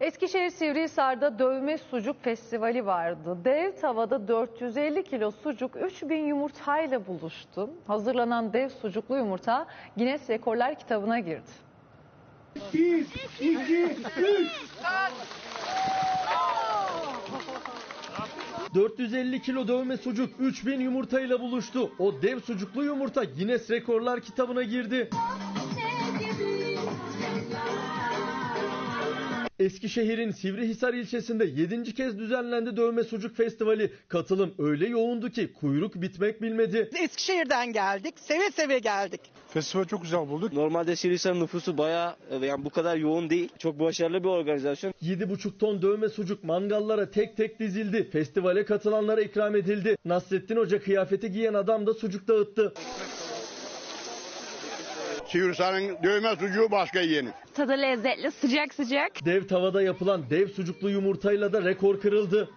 Eskişehir Sivrihisar'da dövme sucuk festivali vardı. Dev tavada 450 kilo sucuk 3000 yumurtayla buluştu. Hazırlanan dev sucuklu yumurta Guinness Rekorlar kitabına girdi. 1, 2, 3. 450 kilo dövme sucuk 3000 yumurtayla buluştu. O dev sucuklu yumurta Guinness Rekorlar kitabına girdi. Eskişehir'in Sivrihisar ilçesinde 7. kez düzenlendi dövme sucuk festivali. Katılım öyle yoğundu ki kuyruk bitmek bilmedi. Eskişehir'den geldik. Seve seve geldik. Festival çok güzel bulduk. Normalde Sivrihisar'ın nüfusu bayağı e, yani bu kadar yoğun değil. Çok başarılı bir organizasyon. 7,5 ton dövme sucuk mangallara tek tek dizildi. Festivale katılanlara ikram edildi. Nasrettin Hoca kıyafeti giyen adam da sucuk dağıttı. Sivrisan'ın dövme sucuğu başka yiyenin. Tadı lezzetli, sıcak sıcak. Dev tavada yapılan dev sucuklu yumurtayla da rekor kırıldı.